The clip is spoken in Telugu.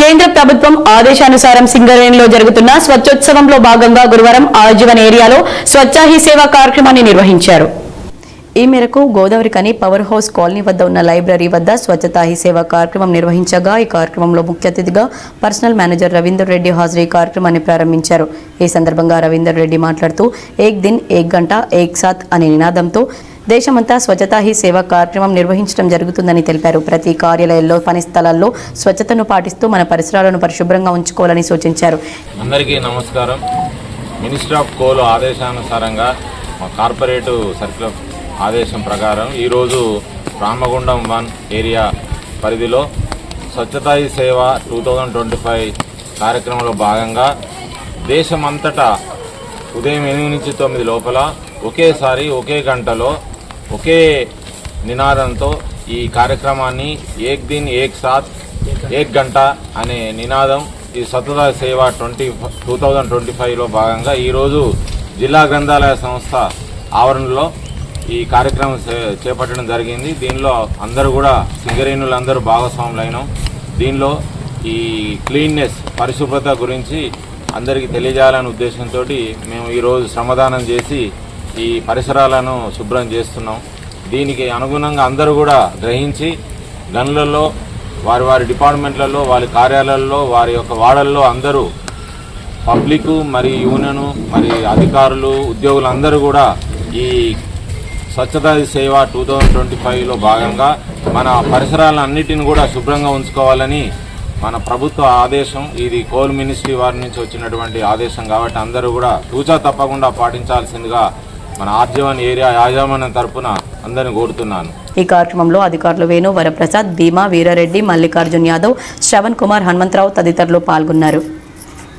కేంద్ర ప్రభుత్వం ఆదేశానుసారం సింగరేణిలో జరుగుతున్న స్వచ్ఛోత్సవంలో భాగంగా గురువారం ఆజీవన్ ఏరియాలో స్వచ్ఛ హీ సేవ కార్యక్రమాన్ని నిర్వహించారు. ఈ మేరకు గోదావరి కని పవర్ హౌస్ కాలనీ వద్ద ఉన్న లైబ్రరీ వద్ద స్వచ్ఛతా హీ సేవ కార్యక్రమం నిర్వహించగా ఈ కార్యక్రమంలో ముఖ్య అతిథిగా పర్సనల్ మేనేజర్ రవీందర్ రెడ్డి హాజరీ కార్యక్రమాన్ని ప్రారంభించారు. ఈ సందర్భంగా రవీందర్ రెడ్డి మాట్లాడుతూ ఏక్ దిన్ ఏక్ గంట ఏక్ సాత్ అనే నినాదంతో దేశమంతా స్వచ్ఛతా హీ సేవ కార్యక్రమం నిర్వహించడం జరుగుతుందని తెలిపారు. ప్రతి కార్యాలయాల్లో పని స్థలాల్లో స్వచ్ఛతను పాటిస్తూ మన పరిసరాలను పరిశుభ్రంగా ఉంచుకోవాలని సూచించారు. అందరికీ నమస్కారం. మినిస్టర్ ఆఫ్ కోల్ ఆదేశానుసారంగా మా కార్పొరేటు సర్కిల్ ఆదేశం ప్రకారం ఈరోజు రామగుండం వన్ ఏరియా పరిధిలో Swachhata Hi Seva two thousand twenty five కార్యక్రమంలో భాగంగా దేశమంతటా ఉదయం ఎనిమిది నుంచి తొమ్మిది లోపల ఒకేసారి ఒకే గంటలో ఒకే నినాదంతో ఈ కార్యక్రమాన్ని ఏక్ దిన్ ఏక్ సాత్ ఏక్ గంట అనే నినాదం ఈ స్వచ్ఛతా సేవ ట్వంటీ టూ థౌజండ్ ట్వంటీ ఫైవ్లో భాగంగా ఈరోజు జిల్లా గ్రంథాలయ సంస్థ ఆవరణలో ఈ కార్యక్రమం చే- చేపట్టడం జరిగింది. దీనిలో అందరూ కూడా సింగరేణులందరూ భాగస్వాములైనం. దీనిలో ఈ క్లీన్నెస్ పరిశుభ్రత గురించి అందరికీ తెలియజేయాలనే ఉద్దేశంతో మేము ఈరోజు శ్రమదానం చేసి ఈ పరిసరాలను శుభ్రం చేస్తున్నాం. దీనికి అనుగుణంగా అందరూ కూడా గ్రహించి గన్లలో వారి వారి డిపార్ట్మెంట్లలో వారి కార్యాలయాల్లో వారి యొక్క వాడల్లో అందరూ పబ్లిక్ మరి యూనియన్ మరి అధికారులు ఉద్యోగులందరూ కూడా ఈ స్వచ్ఛతా సేవ టూ థౌజండ్ ట్వంటీ ఫైవ్లో భాగంగా మన పరిసరాలన్నిటిని కూడా శుభ్రంగా ఉంచుకోవాలని మన ప్రభుత్వ ఆదేశం ఇది కోల్ మినిస్ట్రీ వారి నుంచి వచ్చినటువంటి ఆదేశం కాబట్టి అందరూ కూడా తూచా తప్పకుండా పాటించాల్సిందిగా మన ఆర్జవన్ ఏరియా యాజమాన్యం తరపున అందరిని కోరుతున్నాను. ఈ కార్యక్రమంలో అధికారులు వేణు వరప్రసాద్ భీమా వీరారెడ్డి మల్లికార్జున్ యాదవ్ శ్రవణ్ కుమార్ హనుమంతరావు తదితరులు పాల్గొన్నారు.